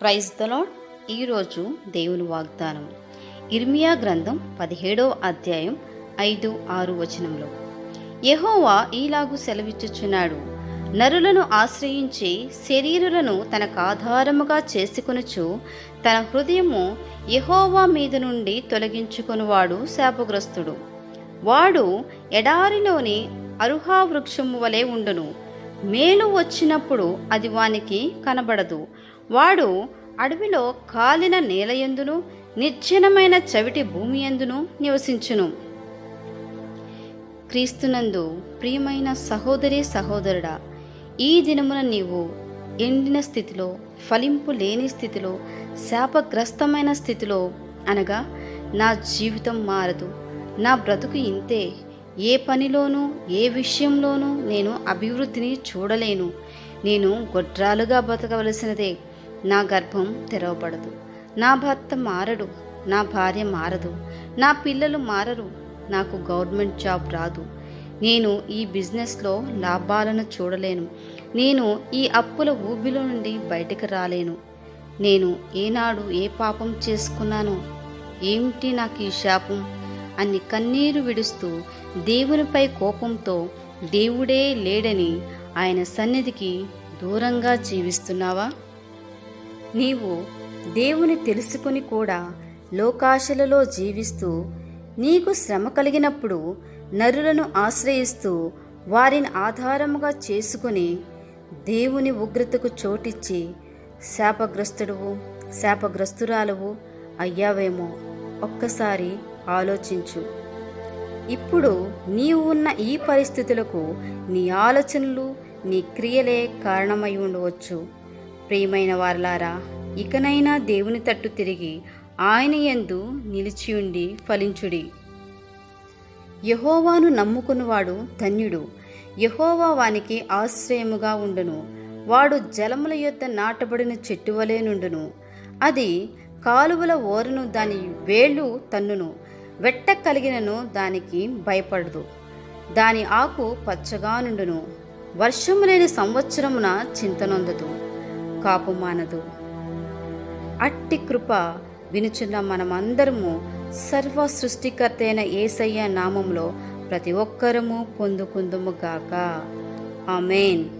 Praise తలాడ్ ఈరోజు దేవుని వాగ్దానం. ఇర్మియా గ్రంథం పదిహేడవ అధ్యాయం ఐదు ఆరు వచనంలో. యహోవా ఈలాగు సెలవిచ్చుచున్నాడు. నరులను ఆశ్రయించి శరీరులను తనకు ఆధారముగా చేసుకొనుచు తన హృదయము యహోవా మీద నుండి తొలగించుకునివాడు శాపగ్రస్తుడు. వాడు ఎడారిలోని అరుహా వృక్షము వలె ఉండును. మేలు వచ్చినప్పుడు అది వానికి కనబడదు. వాడు అడవిలో కాలిన నేలయందును నిర్జనమైన చవిటి భూమి ఎందును నివసించును. క్రీస్తునందు ప్రియమైన సహోదరి సహోదరుడా ఈ దినమున నీవు ఎండిన స్థితిలో ఫలింపు లేని స్థితిలో శాపగ్రస్తమైన స్థితిలో అనగా నా జీవితం మారదు. నా బ్రతుకు ఇంతే. ఏ పనిలోనూ ఏ విషయంలోనూ నేను అభివృద్ధిని చూడలేను. నేను గొడ్రాలుగా బతకవలసినదే. నా గర్భం తెరవబడదు. నా భర్త మారడు నా భార్య మారదు నా పిల్లలు మారరు నాకు గవర్నమెంట్ జాబ్ రాదు. నేను ఈ బిజినెస్లో లాభాలను చూడలేను. నేను ఈ అప్పుల ఊబిలో నుండి బయటకు రాలేను. నేను ఏనాడు ఏ పాపం చేసుకున్నానో ఏమిటి నాకు ఈ శాపం? అని కన్నీరు విడుస్తూ దేవునిపై కోపంతో దేవుడే లేడని ఆయన సన్నిధికి దూరంగా జీవిస్తున్నావా? నీవు దేవుని తెలుసుకుని కూడా లోకాశలలో జీవిస్తూ నీకు శ్రమ కలిగినప్పుడు నరులను ఆశ్రయిస్తూ వారిని ఆధారముగా చేసుకుని దేవుని ఉగ్రతకు చోటిచ్చి శాపగ్రస్తుడువు శాపగ్రస్తురాలువు అయ్యావేమో ఒక్కసారి ఆలోచించు. ఇప్పుడు నీవు ఉన్న ఈ పరిస్థితులకు నీ ఆలోచనలు నీ క్రియలే కారణమై ఉండవచ్చు. ప్రియమైన వారలారా ఇకనైనా దేవుని తట్టు తిరిగి ఆయన యందు నిలిచియుండి ఫలించుడి. యహోవాను నమ్ముకున్నవాడు ధన్యుడు. యహోవా వానికి ఆశ్రయముగా ఉండును. వాడు జలముల యొద్ద నాటబడిన చెట్టు వలె నుండును. అది కాలువల ఓరను దాని వేళ్ళు తన్నును. వెట్ట కలిగినను దానికి భయపడదు. దాని ఆకు పచ్చగా నుండును. వర్షము లేని సంవత్సరమున చింతనొందదు. కాపుమానదు అట్టి కృప వినుచున్న మనమందరము సర్వ సృష్టికర్త అయిన ఏసయ్య నామంలో ప్రతి ఒక్కరము పొందుకుందుము గాక. ఆమెన్.